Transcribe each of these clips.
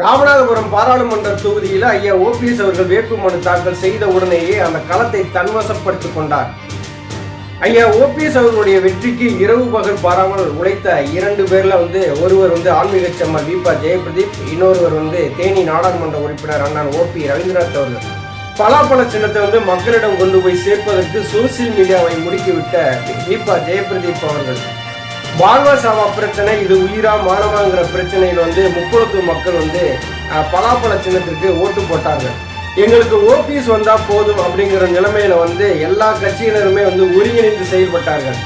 ராமநாதபுரம் பாராளுமன்ற தொகுதியில் ஐயா ஓபிஎஸ் அவர்கள் வேட்புமனு தாக்கல் செய்த உடனேயே அந்த களத்தை தன்வசப்படுத்திக் கொண்டார். ஐயா ஓபிஎஸ் அவர்களுடைய வெற்றிக்கு இரவு பகல் பாராமல் உழைத்த இரண்டு பேர்ல வந்து ஒருவர் வந்து ஆன்மீக செம்மல் வீபா ஜெயபிரதீப் இன்னொருவர் வந்து தேனி நாடாளுமன்ற உறுப்பினர் அண்ணன் ஓ பி ரவீந்திரநாத் அவர்கள். பலாப்பழ சின்னத்தை வந்து மக்களிடம் கொண்டு போய் சேர்ப்பதற்கு சோசியல் மீடியாவை முடுக்கிவிட்ட தீபா ஜெயபிரதீப் அவர்கள். வாழ்வா சாவா பிரச்சனை இது உயிரா மானமாங்கிற பிரச்சனையில் வந்து முக்குளத்து மக்கள் வந்து பலாப்பழ சின்னத்திற்கு ஓட்டு போட்டாங்க. எங்களுக்கு ஓபிஎஸ் வந்தா போதும் அப்படிங்கிற நிலைமையில வந்து எல்லா கட்சியினருமே வந்து ஒருங்கிணைந்து செயல்பட்டார்கள்.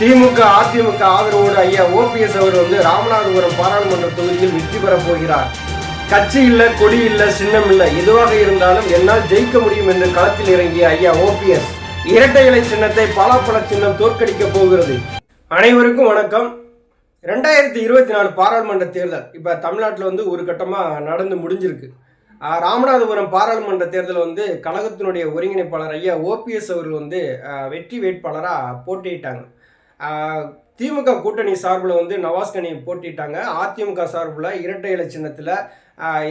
திமுக அதிமுக ஆதரவோடு ஐயா ஓபிஎஸ் அவர் வந்து ராமநாதபுரம் பாராளுமன்ற தொகுதியில் வெற்றி பெறப் போகிறார். கட்சி இல்ல கொடி இல்ல சின்னம் இல்லை எதுவாக இருந்தாலும் என்னால் ஜெயிக்க முடியும் என்று களத்தில் இறங்கிய ஐயா ஓபிஎஸ் இரட்டை இலை சின்னத்தை பலாப்பழ சின்னம் தோற்கடிக்கப் போகிறது. அனைவருக்கும் வணக்கம். ரெண்டாயிரத்தி இருபத்தி நாலு பாராளுமன்ற தேர்தல். இப்போ தமிழ்நாட்டில் வந்து ஒரு கட்டமாக நடந்து முடிஞ்சிருக்கு. ராமநாதபுரம் பாராளுமன்ற தேர்தல் வந்து கழகத்தினுடைய ஒருங்கிணைப்பாளர் ஐயா ஓபிஎஸ் அவர்கள் வந்து வெற்றி வேட்பாளராக போட்டியிட்டாங்க. திமுக கூட்டணி சார்பில் வந்து நவாஸ்கனி போட்டிட்டாங்க அதிமுக சார்பில் இரட்டை இலை சின்னத்தில்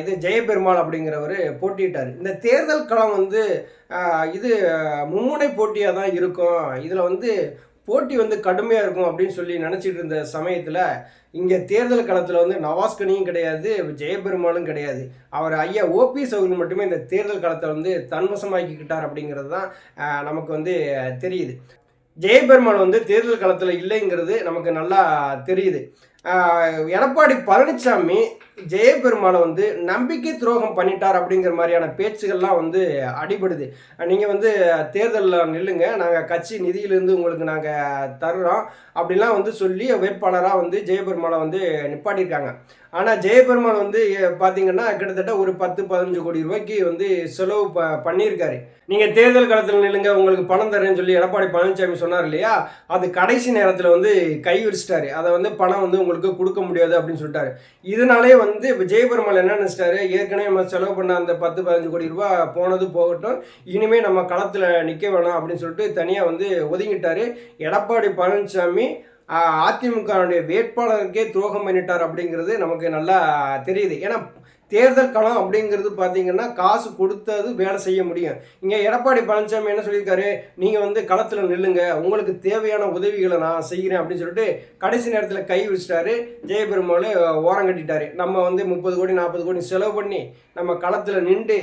இது ஜெயபெருமாள் அப்படிங்கிறவர் போட்டியிட்டார். இந்த தேர்தல் களம் வந்து இது மும்முனை போட்டியாக தான் இருக்கும். இதில் வந்து போட்டி வந்து கடுமையாக இருக்கும் அப்படின்னு சொல்லி நினச்சிட்டு இருந்த சமயத்தில் இங்கே தேர்தல் களத்தில் வந்து நவாஸ்கனியும் கிடையாது ஜெயபெருமாளும் கிடையாது. அவர் ஐயா ஓபிஎஸ் அவர்கள் மட்டுமே இந்த தேர்தல் களத்தை வந்து தன்வசமாக்கிக்கிட்டார் அப்படிங்கிறது தான் நமக்கு வந்து தெரியுது. ஜெயபெருமாள் வந்து தேர்தல் களத்தில் இல்லைங்கிறது நமக்கு நல்லா தெரியுது. எடப்பாடி பழனிசாமி ஜெயபெருமானை வந்து நம்பிக்கை துரோகம் பண்ணிட்டார் அப்படிங்கிற மாதிரியான பேச்சுகள்லாம் வந்து அடிபடுது. நீங்கள் வந்து தேர்தலில் நில்லுங்க நாங்கள் கட்சி நிதியிலிருந்து உங்களுக்கு நாங்கள் தர்றோம் அப்படிலாம் வந்து சொல்லி வேட்பாளராக வந்து ஜெயபெருமானை வந்து நிப்பாட்டியிருக்காங்க. ஆனால் ஜெயபெருமான் வந்து எ- பார்த்தீங்கன்னா கிட்டத்தட்ட ஒரு பத்து பதினஞ்சு கோடி ரூபாய்க்கு வந்து செலவு ப பண்ணியிருக்காரு. நீங்கள் தேர்தல் காலத்தில் நில்லுங்க உங்களுக்கு பணம் தரேன்னு சொல்லி எடப்பாடி பழனிசாமி சொன்னார் இல்லையா? அது கடைசி நேரத்தில் வந்து கை விரிச்சிட்டாரு அதை வந்து பணம் வந்து உங்களுக்கு கொடுக்க முடியாது அப்படின்னு சொல்லிட்டாரு. இதனாலே வந்து இப்போ ஜெயபெருமாள் என்ன நினச்சிட்டாரு? ஏற்கனவே நம்ம செலவு பண்ண அந்த பத்து பதினஞ்சு கோடி ரூபாய் போனது போகட்டும். இனிமேல் நம்ம களத்தில் நிற்க வேணாம் அப்படின்னு சொல்லிட்டு தனியாக வந்து ஒதுங்கிட்டாரு. எடப்பாடி பழனிசாமி ஆஹ், அதிமுகவுடைய வேட்பாளருக்கே துரோகம் பண்ணிட்டார் அப்படிங்கிறது நமக்கு நல்லா தெரியுது. ஏன்னா தேர்தல் களம் அப்படிங்கிறது பார்த்தீங்கன்னா காசு கொடுத்தது வேலை செய்ய முடியும். இங்கே எடப்பாடி பழனிசாமி என்ன சொல்லியிருக்காரு? நீங்கள் வந்து களத்தில் நில்லுங்க. உங்களுக்கு தேவையான உதவிகளை நான் செய்கிறேன் அப்படின்னு சொல்லிட்டு கடைசி நேரத்தில் கை வச்சிட்டாரு ஜெயபெருமாள் ஓரம் கட்டிட்டாரு. நம்ம வந்து முப்பது கோடி நாற்பது கோடி செலவு பண்ணி நம்ம களத்தில் நின்று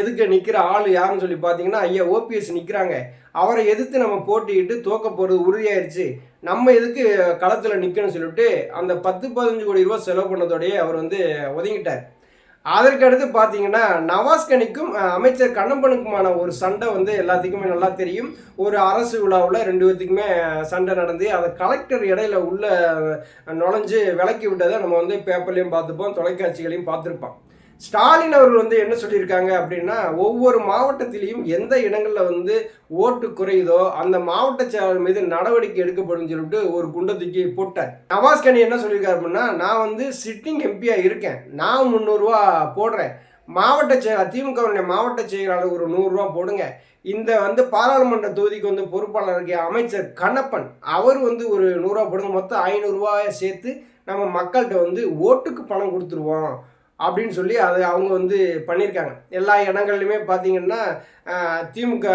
எதுக்கு நிற்கிற ஆள் யாருன்னு சொல்லி பார்த்தீங்கன்னா ஐயா ஓபிஎஸ் நிற்கிறாங்க அவரை எதிர்த்து நம்ம போட்டிக்கிட்டு தோக்க போகிறது உறுதியாயிருச்சு. நம்ம எதுக்கு களத்தில் நிற்கணும்னு சொல்லிட்டு அந்த பத்து பதினஞ்சு கோடி ரூபா செலவு பண்ணதோடய அவர் வந்து ஒதுங்கிட்டார். அதற்கு அடுத்து பார்த்தீங்கன்னா நவாஸ்கனிக்கும் அமைச்சர் கண்ணப்பனுக்குமான ஒரு சண்டை வந்து எல்லாத்துக்குமே நல்லா தெரியும். ஒரு அரசு விழாவில் ரெண்டு பேர்த்துக்குமே சண்டை நடந்து அதை கலெக்டர் இடையில உள்ள நுழைஞ்சு விளக்கி விட்டதை நம்ம வந்து பேப்பர்லையும் பார்த்துப்போம் தொலைக்காட்சிகளையும் பார்த்துருப்போம். ஸ்டாலின் அவர்கள் வந்து என்ன சொல்லியிருக்காங்க அப்படின்னா ஒவ்வொரு மாவட்டத்திலையும் எந்த இடங்களில் வந்து ஓட்டு குறையுதோ அந்த மாவட்ட செயலாளர் மீது நடவடிக்கை எடுக்கப்படும் சொல்லிட்டு ஒரு குண்டை தூக்கி போட்டார். நவாஸ்கனி என்ன சொல்லியிருக்காரு அப்படின்னா நான் வந்து சிட்டிங் எம்பியாக இருக்கேன். நான் முந்நூறுரூவா போடுறேன். மாவட்ட செயலாளர் திமுகவுடைய மாவட்ட செயலாளர் ஒரு நூறுரூவா போடுங்க. இந்த வந்து பாராளுமன்ற தொகுதிக்கு வந்து பொறுப்பாளர் அமைச்சர் கண்ணப்பன் அவர் வந்து ஒரு நூறுரூவா போடுங்க. மொத்தம் ஐநூறுரூவாயை சேர்த்து நம்ம மக்கள்கிட்ட வந்து ஓட்டுக்கு பணம் கொடுத்துருவோம். அப்படின்னு சொல்லி அது அவங்க வந்து பண்ணியிருக்காங்க. எல்லா இடங்கள்லையுமே பார்த்தீங்கன்னா திமுக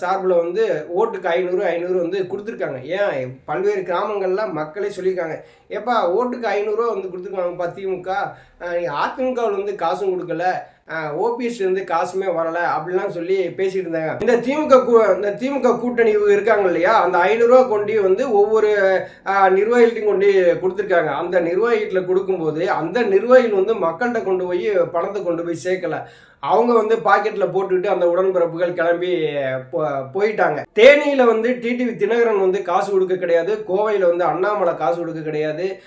சார்பில் வந்து ஓட்டுக்கு ஐநூறு ஐநூறு வந்து கொடுத்துருக்காங்க. ஏன்? பல்வேறு கிராமங்கள்லாம் மக்களே சொல்லியிருக்காங்க. ஏப்பா ஓட்டுக்கு ஐநூறுரூவா வந்து கொடுத்துருக்காங்கப்பா திமுக. அதிமுகவில் வந்து காசும் கொடுக்கல. ஓபிஎஸ்லேருந்து காசுமே வரலை அப்படிலாம் சொல்லி பேசிகிட்டு இருந்தாங்க. இந்த திமுக கூ- இந்த திமுக கூட்டணி இருக்காங்க இல்லையா அந்த ஐநூறுரூவா கொண்டு வந்து ஒவ்வொரு ஆஹ், நிர்வாகிகள்ட்டையும் கொண்டு கொடுத்துருக்காங்க. அந்த நிர்வாகிகிட்ட கொடுக்கும்போது அந்த நிர்வாகிகள் வந்து மக்கள்கிட்ட கொண்டு போய் பணத்தை கொண்டு போய் சேர்க்கல. அவங்க வந்து பாக்கெட்டில் போட்டுக்கிட்டு அந்த உடன்பிறப்புகள் கிளம்பி போ- போயிட்டாங்க. தேனியில் வந்து டிடிவி தினகரன் வந்து காசு கொடுக்க கிடையாது. கோவையில் வந்து அண்ணாமலை காசு கொடுக்க கிடையாது.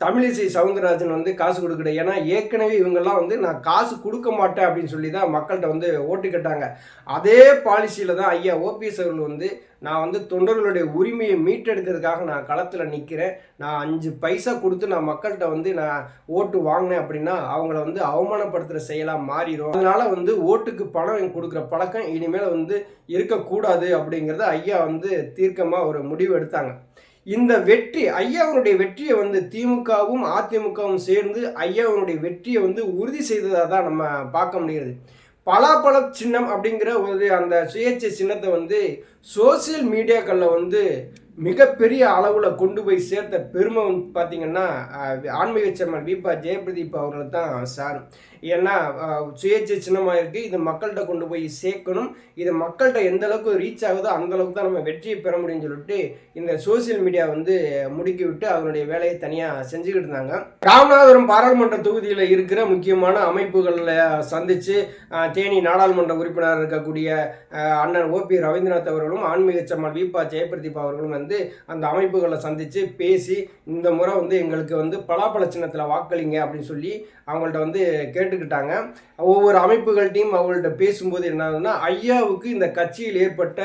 தமிழிசை சவுந்தரராஜன் வந்து காசு கொடுக்க கிடையாது. ஏன்னா ஏற்கனவே இவங்கெல்லாம் வந்து நான் காசு கொடுக்க மாட்டேன் அப்படின்னு சொல்லி தான் மக்கள்கிட்ட வந்து ஓட்டு கேட்டாங்க. அதே பாலிசியில் தான் ஐயா ஓபிஎஸ் அவர்கள் வந்து நான் வந்து தொண்டர்களுடைய உரிமையை மீட்டெடுக்கிறதுக்காக நான் களத்தில் நிற்கிறேன் நான் அஞ்சு பைசா கொடுத்து நான் மக்கள்கிட்ட வந்து நான் ஓட்டு வாங்கினேன் அப்படின்னா அவங்கள வந்து அவமானப்படுத்துகிற செயலாக மாறிடும் அதனால வந்து ஓட்டுக்கு பணம் கொடுக்குற பழக்கம் இனிமேல் வந்து இருக்கக்கூடாது அப்படிங்கிறத ஐயா வந்து தீர்க்கமாக ஒரு முடிவு எடுத்தாங்க. இந்த வெற்றி ஐயாவுடைய வெற்றியை வந்து திமுகவும் அதிமுகவும் சேர்ந்து ஐயாவுடைய வெற்றியை வந்து உறுதி செய்ததாக தான் நம்ம பார்க்க முடிகிறது. பலாப்பழ சின்னம் அப்படிங்கிற ஒரு அந்த சுயேட்சை சின்னத்தை வந்து சோசியல் மீடியாக்களில் வந்து மிகப்பெரிய அளவில் கொண்டு போய் சேர்த்த பெருமை வந்து பார்த்தீங்கன்னா ஆன்மீக செம்மல் விபா ஜெயபிரதீப் அவர்கள் தான் சார். ஏன்னா சுயேட்சை சின்னமாக இருக்குது இது மக்கள்கிட்ட கொண்டு போய் சேர்க்கணும். இது மக்கள்கிட்ட எந்த அளவுக்கு ரீச் ஆகுதோ அந்த அளவுக்கு தான் நம்ம வெற்றியை பெற முடியும்னு சொல்லிட்டு இந்த சோசியல் மீடியா வந்து முடுக்கி விட்டு அவருடைய வேலையை தனியாக செஞ்சுக்கிட்டு இருந்தாங்க. ராமநாதபுரம் பாராளுமன்ற தொகுதியில் இருக்கிற முக்கியமான அமைப்புகளில் சந்தித்து தேனி நாடாளுமன்ற உறுப்பினர் இருக்கக்கூடிய அண்ணன் ஓபி ரவீந்திரநாத் அவர்களும் ஆன்மீக செம்மல் விபா ஜெயபிரதீப் அவர்களும் வந்து அந்த அமைப்புகளை சந்தித்து பேசி இந்த முறை வந்து எங்களுக்கு வந்து பலாப்பழ சின்னத்தில் வாக்களிங்க அப்படின்னு சொல்லி அவங்கள்ட்ட வந்து கேட்டு கேட்டுக்கிட்டாங்க ஒவ்வொரு அமைப்புகள்ட்டையும் அவங்கள்ட்ட பேசும்போது என்ன ஆகுதுன்னா ஐயாவுக்கு இந்த கட்சியில் ஏற்பட்ட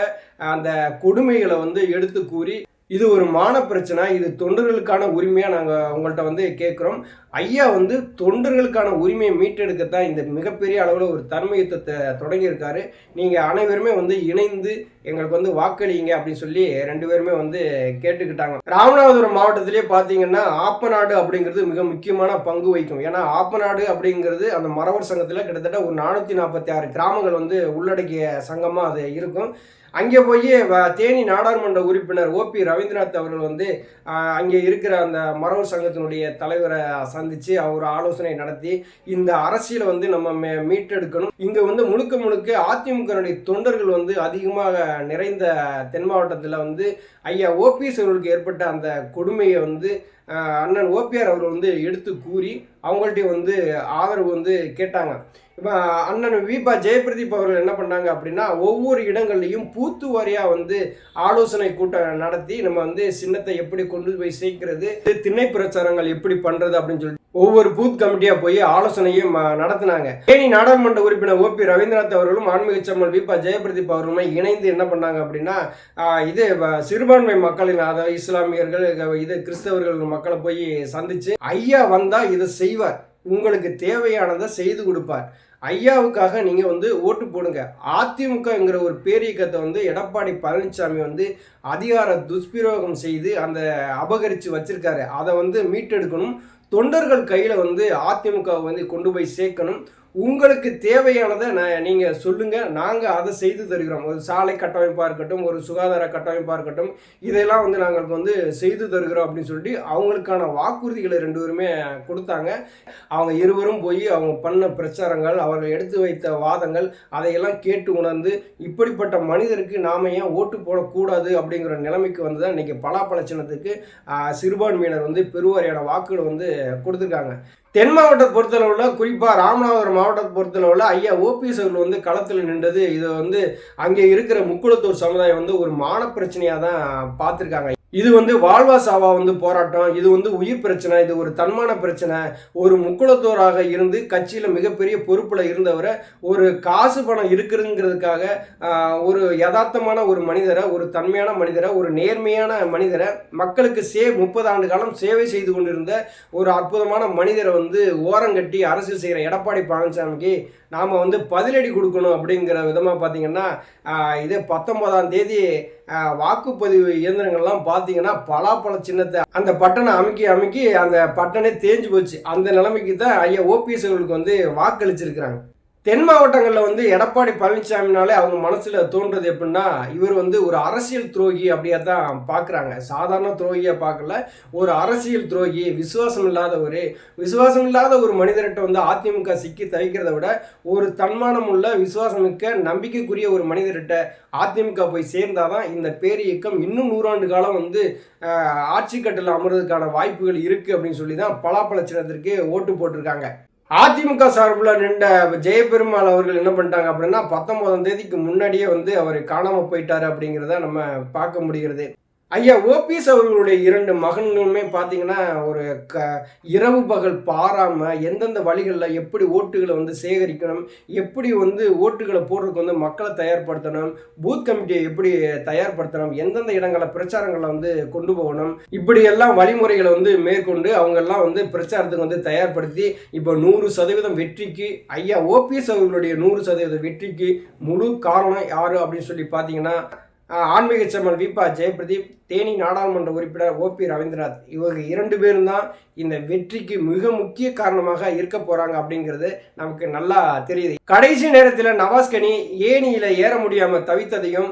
அந்த கொடுமைகளை வந்து எடுத்து கூறி இது ஒரு மான பிரச்சனை. இது தொண்டர்களுக்கான உரிமையாக நாங்கள் உங்கள்கிட்ட வந்து கேட்குறோம் ஐயா வந்து தொண்டர்களுக்கான உரிமையை மீட்டெடுக்கத்தான் இந்த மிகப்பெரிய அளவில் ஒரு தர்ம யுத்தத்தை தொடங்கியிருக்காரு. நீங்கள் அனைவருமே வந்து இணைந்து எங்களுக்கு வந்து வாக்களிங்க அப்படின்னு சொல்லி ரெண்டு பேருமே வந்து கேட்டுக்கிட்டாங்க. ராமநாதபுரம் மாவட்டத்திலே பார்த்தீங்கன்னா ஆப்பநாடு அப்படிங்கிறது மிக முக்கியமான பங்கு வகிக்கும். ஏன்னா ஆப்பநாடு அப்படிங்கிறது அந்த மரவர் சங்கத்தில் கிட்டத்தட்ட ஒரு நானூற்றி நாற்பத்தி ஆறு கிராமங்கள் வந்து உள்ளடக்கிய சங்கமாக அது இருக்கும். அங்கே போய் வ- தேனி நாடாளுமன்ற உறுப்பினர் ஓபி ரவீந்திரநாத் அவர்கள் வந்து அங்கே இருக்கிற அந்த மரவர் சங்கத்தினுடைய தலைவரை சந்தித்து அவர் ஆலோசனை நடத்தி இந்த அரசியலை வந்து நம்ம மே- மீட்டெடுக்கணும். இங்கே வந்து முழுக்க முழுக்க அதிமுகனுடைய தொண்டர்கள் வந்து அதிகமாக நிறைந்த தென் மாவட்டத்தில் வந்து ஐயா ஓபிஎஸ் அவர்களுக்கு ஏற்பட்ட அந்த கொடுமையை வந்து அண்ணன் ஓபிஆர் அவர்கள் வந்து எடுத்து கூறி அவங்கள்ட்ட வந்து ஆதரவு வந்து கேட்டாங்க. இப்போ அண்ணன் விபா ஜெயபிரதீப் அவர்கள் என்ன பண்ணாங்க அப்படின்னா ஒவ்வொரு இடங்கள்லையும் பூத்து வாரியாக வந்து ஆலோசனை கூட்டம் நடத்தி நம்ம வந்து சின்னத்தை எப்படி கொண்டு போய் சேர்க்கிறது திண்ணை பிரச்சாரங்கள் எப்படி பண்ணுறது அப்படின்னு சொல்லிட்டு ஒவ்வொரு பூத் கமிட்டியாக போய் ஆலோசனையும் நடத்தினாங்க. தேனி நாடாளுமன்ற உறுப்பினர் ஓபி ரவீந்திரநாத் அவர்களும் ஆன்மீக சம்மல் விபா ஜெயபிரதீப் அவர்களுமே இணைந்து என்ன பண்ணாங்க அப்படின்னா இது வ- சிறுபான்மை மக்களின் அதாவது இஸ்லாமியர்கள் இது கிறிஸ்தவர்கள் மக்களை போய் சந்திச்சு ஐயா வந்தா இதை செய்வார். உங்களுக்கு தேவையானதை செய்து கொடுப்பார். ஐயாவுக்காக நீங்கள் வந்து ஓட்டு போடுங்க. அதிமுகங்கிற ஒரு பேரியக்கத்தை வந்து எடப்பாடி பழனிசாமி வந்து அதிகார துஷ்பிரயோகம் செய்து அந்த அபகரித்து வச்சிருக்காரு. அதை வந்து மீட்டெடுக்கணும். தொண்டர்கள் கையில் வந்து அதிமுக வந்து கொண்டு போய் சேர்க்கணும். உங்களுக்கு தேவையானதை நான் நீங்கள் சொல்லுங்கள் நாங்கள் அதை செய்து தருகிறோம். ஒரு சாலை கட்டமைப்பாக இருக்கட்டும் ஒரு சுகாதார கட்டமைப்பாக இருக்கட்டும் இதெல்லாம் வந்து நாங்கள் வந்து செய்து தருகிறோம் அப்படின்னு சொல்லிட்டு அவங்களுக்கான வாக்குறுதிகளை ரெண்டு பேருமே கொடுத்தாங்க. அவங்க இருவரும் போய் அவங்க பண்ண பிரச்சாரங்கள் அவர்கள் எடுத்து வைத்த வாதங்கள் அதையெல்லாம் கேட்டு உணர்ந்து இப்படிப்பட்ட மனிதருக்கு நாம் ஏன் ஓட்டு போடக்கூடாது அப்படிங்கிற நிலைமைக்கு வந்து தான் இன்றைக்கி பலாப்பழச்சினத்துக்கு சிறுபான்மையினர் வந்து பெருவாரியான வாக்குகளை வந்து கொடுத்துருக்காங்க. தென் மாவட்டத்தை பொறுத்தளவில் குறிப்பாக ராமநாதபுரம் மாவட்டத்தை பொறுத்தளவில் ஐயா ஓபிஎஸ் அவர்கள் வந்து களத்தில் நின்றது இதை வந்து அங்கே இருக்கிற முக்குளத்தூர் சமுதாயம் வந்து ஒரு மான பிரச்சனையாக தான் பார்த்துருக்காங்க. இது வந்து வாழ்வா சாவா வந்து போராட்டம் இது வந்து உயிர் பிரச்சனை இது ஒரு தன்மான பிரச்சனை. ஒரு முக்குளத்தோராக இருந்து கட்சியில் மிகப்பெரிய பொறுப்பில் இருந்தவரை ஒரு காசு பணம் இருக்குதுங்கிறதுக்காக ஒரு யதார்த்தமான ஒரு மனிதரை ஒரு தன்மையான மனிதரை ஒரு நேர்மையான மனிதரை மக்களுக்கு சே முப்பது ஆண்டு காலம் சேவை செய்து கொண்டிருந்த ஒரு அற்புதமான மனிதரை வந்து ஓரங்கட்டி அரசியல் செய்கிற எடப்பாடி பழனிசாமிக்கு நாம் வந்து பதிலடி கொடுக்கணும் அப்படிங்கிற விதமாக பார்த்தீங்கன்னா இதே பத்தொன்பதாம் தேதி வாக்குப்பதிவு இயந்திரங்கள்லாம் பார்த்தீங்கன்னா பலாப்பழ சின்னத்தை அந்த பட்டனை அமுக்கி அமுக்கி அந்த பட்டனே தேஞ்சு போச்சு. அந்த நிலைமைக்கு தான் ஐயா ஓபிஎஸ்களுக்கு வந்து வாக்களிச்சிருக்கிறாங்க. தென் மாவட்டங்களில் வந்து எடப்பாடி பழனிசாமினாலே அவங்க மனசில் தோன்றது எப்படின்னா இவர் வந்து ஒரு அரசியல் துரோகி அப்படியே தான் பார்க்குறாங்க சாதாரண துரோகியாக பார்க்கல. ஒரு அரசியல் துரோகி விசுவாசம் இல்லாதவர். விசுவாசம் இல்லாத ஒரு மனிதர்கிட்ட வந்து அதிமுக சிக்கி தவிக்கிறத விட ஒரு தன்மானம் உள்ள விசுவாசமிக்க நம்பிக்கைக்குரிய ஒரு மனிதர்கிட்ட அதிமுக போய் சேர்ந்தாதான் இந்த பேரியக்கம் இன்னும் நூறாண்டு காலம் வந்து ஆட்சி கட்டில் அமர்றதுக்கான வாய்ப்புகள் இருக்குது அப்படின்னு சொல்லி தான் பலாப்பழ சின்னத்திற்கு ஓட்டு போட்டிருக்காங்க. அதிமுக சார்பில் நின்ற ஜெயபெருமாள் அவர்கள் என்ன பண்ணிட்டாங்க அப்படின்னா பத்தொன்பதாம் தேதிக்கு முன்னாடியே வந்து அவர் காணாமல் போயிட்டாரு அப்படிங்கிறத நம்ம பார்க்க முடிகிறது. ஐயா ஓபிஎஸ் அவர்களுடைய இரண்டு மகன்களுமே பார்த்தீங்கன்னா ஒரு க இரவு பகல் பாராமல் எந்தெந்த வழிகளில் எப்படி ஓட்டுகளை வந்து சேகரிக்கணும் எப்படி வந்து ஓட்டுகளை போடுறதுக்கு வந்து மக்களை தயார்படுத்தணும் பூத் கமிட்டியை எப்படி தயார்படுத்தணும் எந்தெந்த இடங்களில் பிரச்சாரங்களை வந்து கொண்டு போகணும் இப்படி எல்லாம் வழிமுறைகளை வந்து மேற்கொண்டு அவங்கெல்லாம் வந்து பிரச்சாரத்துக்கு வந்து தயார்படுத்தி இப்போ நூறு சதவீதம் வெற்றிக்கு ஐயா ஓபிஎஸ் அவர்களுடைய நூறு சதவீத வெற்றிக்கு முழு காரணம் யார் அப்படின்னு சொல்லி பார்த்தீங்கன்னா ஆன்மீக செம்மல் விபா ஜெயபிரதீப் தேனி நாடாளுமன்ற உறுப்பினர் ஓபி ரவீந்திரநாத். இவங்க இரண்டு பேரும் தான் இந்த வெற்றிக்கு மிக முக்கிய காரணமாக இருக்க போறாங்க அப்படிங்கிறது நமக்கு நல்லா தெரியுது. கடைசி நேரத்தில் நவாஸ்கனி ஏனியில் ஏற முடியாமல் தவித்ததையும்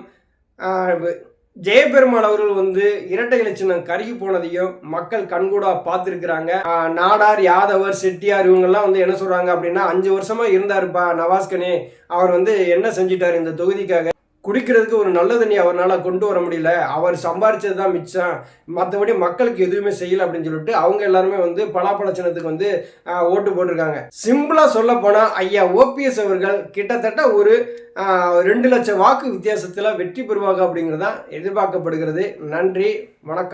ஜெயபெருமாள் அவர்கள் வந்து இரட்டை இலச்சினம் கருகி போனதையும் மக்கள் கண்கூடா பார்த்துருக்குறாங்க. நாடார் யாதவர் செட்டியார் இவங்கெல்லாம் வந்து என்ன சொல்கிறாங்க அப்படின்னா அஞ்சு வருஷமாக இருந்தாருப்பா நவாஸ்கனே. அவர் வந்து என்ன செஞ்சிட்டார் இந்த தொகுதிக்காக? குடிக்கிறதுக்கு ஒரு நல்ல தண்ணி அவரால் கொண்டு வர முடியல. அவர் சம்பாரிச்சது தான் மிச்சம். மற்றபடி மக்களுக்கு எதுவுமே செய்யலை அப்படின்னு சொல்லிட்டு அவங்க எல்லாருமே வந்து பலாப்பழச்சனத்துக்கு வந்து ஓட்டு போட்டிருக்காங்க. சிம்பிளாக சொல்ல போனால் ஐயா ஓபிஎஸ் அவர்கள் கிட்டத்தட்ட ஒரு ரெண்டு லட்சம் வாக்கு வித்தியாசத்தில் வெற்றி பெறுவாங்க அப்படிங்கிறது தான் எதிர்பார்க்கப்படுகிறது. நன்றி வணக்கம்.